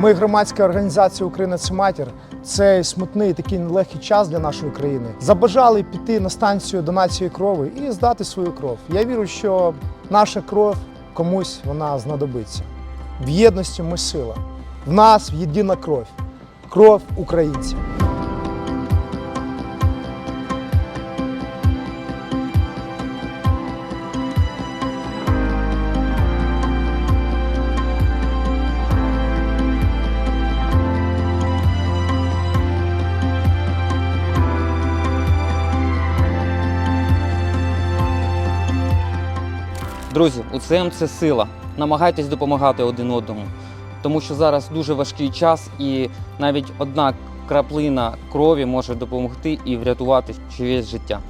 Ми громадська організація Україна це матір. Цей смутний такий нелегкий час для нашої країни. Забажали піти на станцію донації крови і здати свою кров. Я вірю, що наша кров комусь вона знадобиться. В єдності ми сила. В нас єдина кров. Кров українців. Друзі, УЦМ це сила. Намагайтесь допомагати один одному, тому що зараз дуже важкий час, і навіть одна краплина крові може допомогти і врятувати чиєсь життя.